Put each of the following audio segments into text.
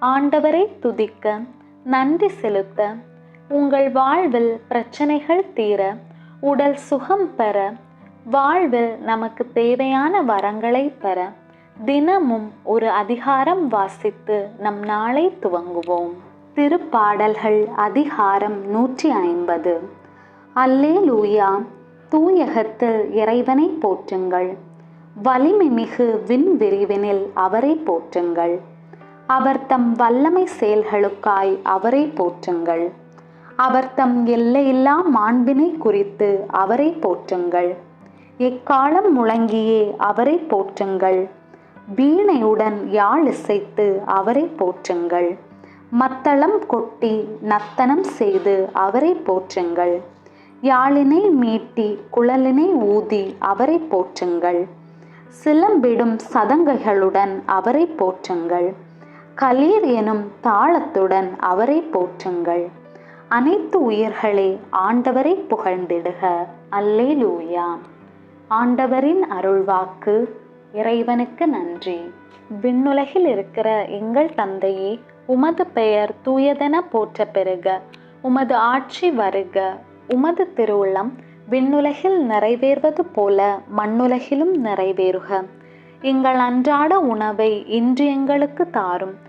ஆண்டவரை துதிக்க நன்றி செலுத்த உங்கள் வாழ்வில் பிரச்சனைகள் தீர உடல் சுகம் பெற வாழ்வில் நமக்கு தேவையான வரங்களை பெற தினமும் ஒரு அதிகாரம் வாசித்து நம் நாளை துவங்குவோம். திருப்பாடல்கள் அதிகாரம் நூற்றி ஐம்பது. அல்லே லூயா தூயகத்தில் இறைவனை போற்றுங்கள். வலிமை மிகு விண் விரிவினில் அவரை போற்றுங்கள். அவர் தம் வல்லமை செயல்களுக்காய் அவரை போற்றுங்கள். அவர் தம் எல்லையில்லா மாண்பினை குறித்து அவரை போற்றுங்கள். எக்காலம் முழங்கியே அவரை போற்றுங்கள். வீணையுடன் யாழ் இசைத்து அவரை போற்றுங்கள். மத்தளம் கொட்டி நத்தனம் செய்து அவரை போற்றுங்கள். யாழினை மீட்டி குழலினை ஊதி அவரை போற்றுங்கள். சிலம்பிடும் சதங்கைகளுடன் அவரை போற்றுங்கள். கலீர் எனும் தாளத்துடன் அவரை போற்றுங்கள். அனைத்து உயிர்களே ஆண்டவரை புகழ்ந்திடுக. அல்லே லூயா ஆண்டவரின் அருள்வாக்கு இறைவனுக்கு நன்றி. விண்ணுலகில் இருக்கிற எங்கள் தந்தையே உமது பெயர் தூயதென போற்ற பெறுக உமது ஆட்சி வருக. உமது திருவுள்ளம் விண்ணுலகில் நிறைவேறுவது போல மண்ணுலகிலும் நிறைவேறுக. எங்கள் அன்றாட உணவை இன்று எங்களுக்கு தாரும்.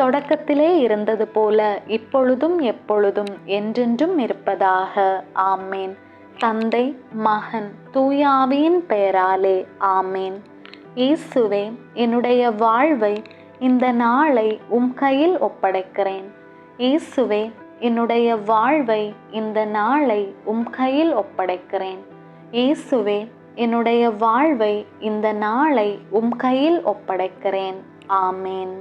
தொடக்கத்திலே இருந்தது போல இப்பொழுதும் எப்பொழுதும் என்றென்றும் இருப்பதாக. ஆமேன். தந்தை மகன் தூயாவியின் பெயராலே ஆமேன். இயேசுவே என்னுடைய வாழ்வை இந்த நாளை உம் கையில் ஒப்படைக்கிறேன். இயேசுவே என்னுடைய வாழ்வை இந்த நாளை உம் கையில் ஒப்படைக்கிறேன். இயேசுவே என்னுடைய வாழ்வை இந்த நாளை உம் கையில் ஒப்படைக்கிறேன். ஆமேன்.